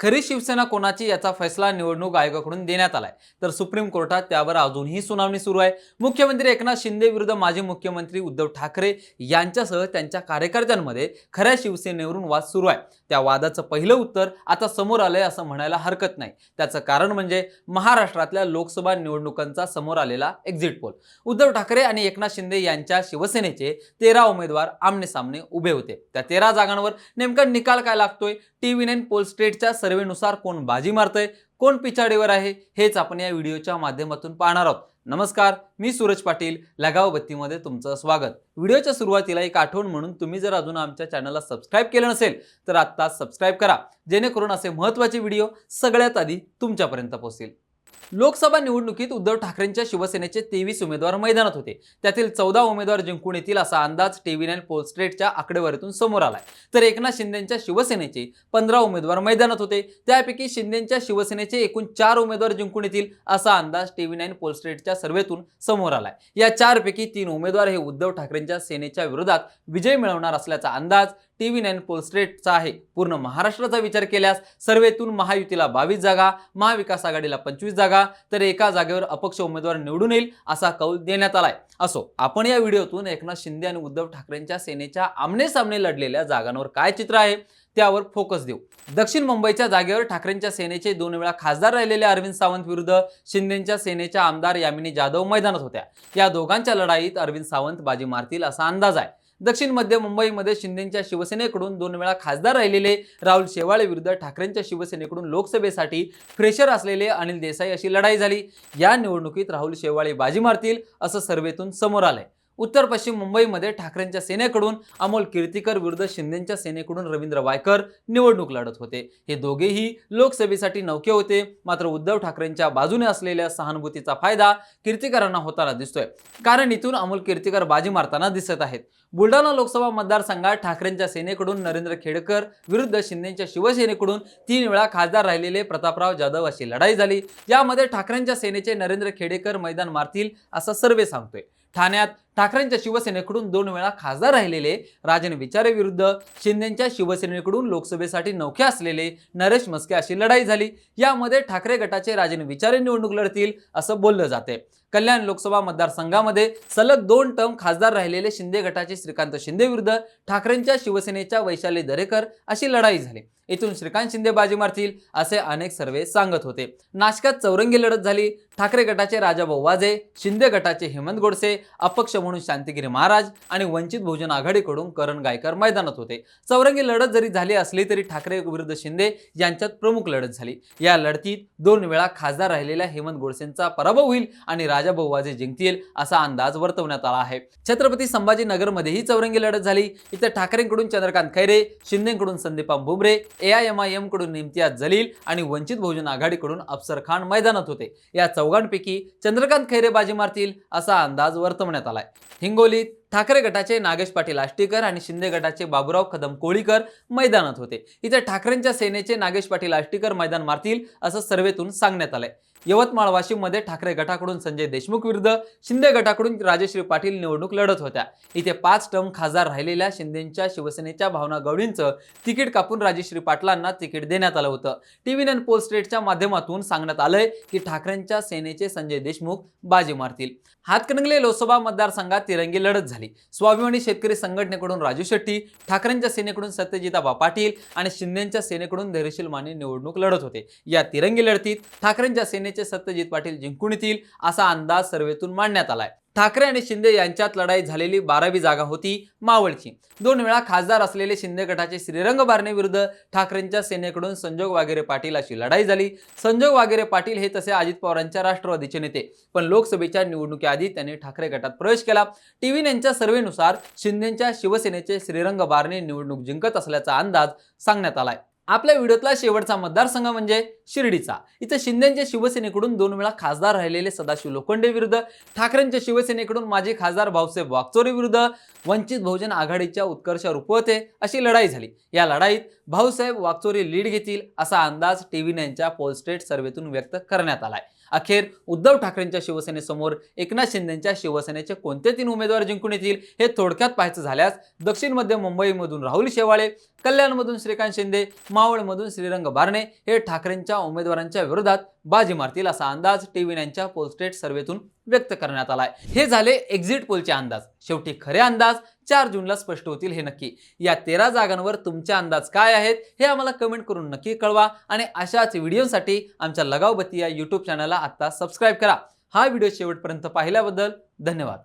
खरी शिवसेना कोणाची याचा फैसला निवडणूक आयोगाकडून देण्यात आलाय. तर सुप्रीम कोर्टात त्यावर अजूनही सुनावणी सुरू आहे. मुख्यमंत्री एकनाथ शिंदे विरुद्ध माजी मुख्यमंत्री उद्धव ठाकरे यांच्यासह त्यांच्या कार्यकर्त्यांमध्ये खऱ्या शिवसेनेवरून वाद सुरू आहे. त्या वादाचं पहिलं उत्तर आता समोर आलंय असं म्हणायला हरकत नाही. त्याचं कारण म्हणजे महाराष्ट्रातल्या लोकसभा निवडणुकांचा समोर आलेला एक्झिट पोल उद्धव ठाकरे आणि एकनाथ शिंदे यांच्या शिवसेनेचे तेरा उमेदवार आमने सामने उभे होते. त्या तेरा जागांवर नेमका निकाल काय लागतोय? टीव्ही नाईन पोल स्टेटच्या सर्वेनुसार कोण बाजी मारतंय कोण पिछाडीवर आहे हेच आपण या व्हिडिओच्या माध्यमातून पाहणार आहोत. नमस्कार मी सूरज पाटील लगाव बत्तीमध्ये तुमचं स्वागत. व्हिडिओच्या सुरुवातीला एक आठवण म्हणून तुम्ही जर अजून आमच्या चॅनलला सबस्क्राईब केलं नसेल तर आत्ताच सबस्क्राईब करा जेणेकरून असे महत्त्वाचे व्हिडिओ सगळ्यात आधी तुमच्यापर्यंत पोहोचतील. लोकसभा निवडणुकीत उद्धव ठाकरेंच्या शिवसेनेचे तेवीस उमेदवार मैदानात होते. त्यातील चौदा उमेदवार जिंकून येतील असा अंदाज टीव्ही नाईन पोलस्ट्रेटच्या आकडेवारीतून समोर आलाय. तर एकनाथ शिंदेच्या शिवसेनेचे पंधरा उमेदवार मैदानात होते. त्यापैकी शिंदेच्या शिवसेनेचे एकूण चार उमेदवार जिंकून येतील असा अंदाज टीव्ही नाईन पोलस्ट्रेटच्या सर्वेतून समोर आलाय. या चारपैकी तीन उमेदवार हे उद्धव ठाकरेंच्या सेनेच्या विरोधात विजय मिळवणार असल्याचा अंदाज टीव्ही नाईन पोलस्ट्रेटचा आहे. पूर्ण महाराष्ट्राचा विचार केल्यास सर्वेतून महायुतीला बावीस जागा महाविकास आघाडीला पंचवीस जागा तर एका जागेवर अपक्ष उमेदवार निवडून येईल असा कौल देण्यात आलाय. असो आपण या व्हिडिओतून एकनाथ शिंदे आणि उद्धव ठाकरेंच्या सेनेच्या आमने सामने लढलेल्या जागांवर काय चित्र आहे त्यावर फोकस देऊ. दक्षिण मुंबईच्या जागेवर ठाकरेंच्या सेनेचे दोन वेळा खासदार राहिलेले अरविंद सावंत विरुद्ध शिंदेच्या सेनेच्या आमदार यामिनी जाधव मैदानात होत्या. या दोघांच्या लढाईत अरविंद सावंत बाजी मारतील असा अंदाज आहे. दक्षिण मध्य मुंबईमध्ये शिंदेच्या शिवसेनेकडून दोन वेळा खासदार राहिलेले राहुल शेवाळे विरुद्ध ठाकरेंच्या शिवसेनेकडून लोकसभेसाठी फ्रेशर असलेले अनिल देसाई अशी लढाई झाली. या निवडणुकीत राहुल शेवाळे बाजी मारतील असं सर्वेतून समोर आलंय. उत्तर पश्चिम मुंबईमध्ये ठाकरेंच्या सेनेकडून अमोल कीर्तीकर विरुद्ध शिंदेच्या सेनेकडून रवींद्र वायकर निवडणूक लढत होते. हे दोघेही लोकसभेसाठी नौके होते. मात्र उद्धव ठाकरेंच्या बाजूने असलेल्या सहानुभूतीचा फायदा कीर्तीकरांना होताना दिसतोय. कारण इथून अमोल कीर्तीकर बाजी मारताना दिसत आहेत. बुलढाणा लोकसभा मतदारसंघात ठाकरेंच्या सेनेकडून नरेंद्र खेडकर विरुद्ध शिंदेच्या शिवसेनेकडून तीन वेळा खासदार राहिलेले प्रतापराव जाधव अशी लढाई झाली. यामध्ये ठाकरेंच्या सेनेचे नरेंद्र खेडेकर मैदान मारतील असा सर्वे सांगतोय. ठाण्यात ठाकरेंच्या शिवसेनेकडून दोन वेळा खासदार राहिलेले राजन विचारे विरुद्ध शिंदेच्या शिवसेनेकडून लोकसभेसाठी नौखे असलेले नरेश मस्के अशी लढाई झाली. यामध्ये ठाकरे गटाचे राजन विचारे निवडणूक लढतील असं बोललं जाते. कल्याण लोकसभा मतदारसंघामध्ये सलग दोन टर्म खासदार राहिलेले शिंदे गटाचे श्रीकांत शिंदे विरुद्ध ठाकरेंच्या शिवसेनेच्या वैशाली दरेकर अशी लढाई झाली. इथून श्रीकांत शिंदे बाजी मारतील असे अनेक सर्वे सांगत होते. नाशकात चौरंगी लढत झाली. ठाकरे गटाचे राजाभाऊ वाजे शिंदे गटाचे हेमंत गोडसे अपक्ष म्हणून शांतिगिरी महाराज आणि वंचित बहुजन आघाडीकडून करण गायकर मैदानात होते. चौरंगी लढत जरी झाली असली तरी ठाकरे विरुद्ध शिंदे यांच्यात प्रमुख लढत झाली. या लढतीत दोन वेळा खासदार राहिलेल्या हेमंत गोडसेंचा पराभव होईल आणि राजाभाऊ वाजे जिंकतील असा अंदाज वर्तवण्यात आला आहे. छत्रपती संभाजीनगरमध्येही चौरंगी लढत झाली. इथं ठाकरेंकडून Chandrakant Khaire शिंदेकडून Sandipan Bhumre A I M I एमकडून Imtiaz Jaleel आणि वंचित बहुजन आघाडीकडून अफसर खान मैदानात होते. या चौघांपैकी चंद्रकांत खैरे बाजी मारतील असा अंदाज वर्तवण्यात आलाय. हिंगोलीत ठाकरे गटाचे नागेश पाटील आष्टीकर आणि शिंदे गटाचे बाबुराव कदम कोळीकर मैदानात होते. इथे ठाकरेंच्या सेनेचे नागेश पाटील आष्टीकर मैदान मारतील असं सर्वेतून सांगण्यात आलंय. यवतमाळ वाशिममध्ये ठाकरे गटाकडून संजय देशमुख विरुद्ध शिंदे गटाकडून राजश्री पाटील निवडणूक लढत होत्या. इथे पाच टर्म खासदार राहिलेल्या शिंदेच्या शिवसेनेच्या भावना गवळींचं तिकीट कापून राजश्री पाटलांना तिकीट देण्यात आलं होतं. टीव्ही नाईन पोल स्टेटच्या माध्यमातून सांगण्यात आलंय की ठाकरेंच्या सेनेचे संजय देशमुख बाजी मारतील. हातकणंगले लोकसभा मतदारसंघात तिरंगी लढत झाली. स्वाभिमानी शेतकरी संघटनेकडून राजू शेट्टी ठाकरेंच्या सेनेकडून सत्यजिताबा पाटील आणि शिंदेच्या सेनेकडून धैर्यशील माने निवडणूक लढत होते. या तिरंगी लढतीत ठाकरेंच्या सेनेचे सत्यजित पाटील जिंकून येतील असा अंदाज सर्वेतून मांडण्यात आलाय. ठाकरे आणि शिंदे यांच्यात लढाई झालेली बारावी जागा होती मावळची. दोन वेळा खासदार असलेले शिंदे गटाचे श्रीरंग बारणेविरुद्ध ठाकरेंच्या सेनेकडून संजोग वागेरे पाटील अशी लढाई झाली. संजोग वागेरे पाटील हे तसे अजित पवारांच्या राष्ट्रवादीचे नेते पण लोकसभेच्या निवडणुकीआधी त्यांनी ठाकरे गटात प्रवेश केला. टीव्ही यांच्या सर्वेनुसार शिंदेच्या शिवसेनेचे श्रीरंग बारणे निवडणूक जिंकत असल्याचा अंदाज सांगण्यात आलाय. आपल्या व्हिडिओतला शेवटचा मतदारसंघ म्हणजे शिर्डीचा. इथं शिंदेच्या शिवसेनेकडून दोन वेळा खासदार राहिलेले सदाशिव लोखंडे विरुद्ध ठाकरेंच्या शिवसेनेकडून माजी खासदार भाऊसाहेब वागचोरे विरुद्ध वंचित बहुजन आघाडीच्या उत्कर्ष रुपवते अशी लढाई झाली. या लढाईत भाऊसाहेब वागचोरे लीड घेतील असा अंदाज टीव्ही नाईनच्या पोलस्टेट सर्वेतून व्यक्त करण्यात आलाय. अखेर उद्धव ठाकरेंच्या शिवसेनेसमोर एकनाथ शिंदेच्या शिवसेनेचे कोणते तीन उमेदवार जिंकून येतील हे थोडक्यात पाहायचं झाल्यास दक्षिण मध्य मुंबईमधून राहुल शेवाळे कल्याणमधून श्रीकांत शिंदे मावळमधून श्रीरंग बारणे हे ठाकरेंच्या उमेदवारांच्या विरोधात बाजी मारतील असा अंदाज टीव्ही नाईनच्या पोलस्टेट सर्व्हेतून व्यक्त करण्यात आलाय. हे झाले एक्झिट पोलचे अंदाज. शेवटी खरे अंदाज चार जूनला स्पष्ट होतील हे नक्की. या तेरा जागांवर तुमचे अंदाज काय आहेत हे आम्हाला कमेंट करून नक्की कळवा आणि अशाच व्हिडिओसाठी आमच्या लगावबत्ती या यूट्यूब चॅनलला आता सबस्क्राईब करा. हा व्हिडिओ शेवटपर्यंत पाहिल्याबद्दल धन्यवाद.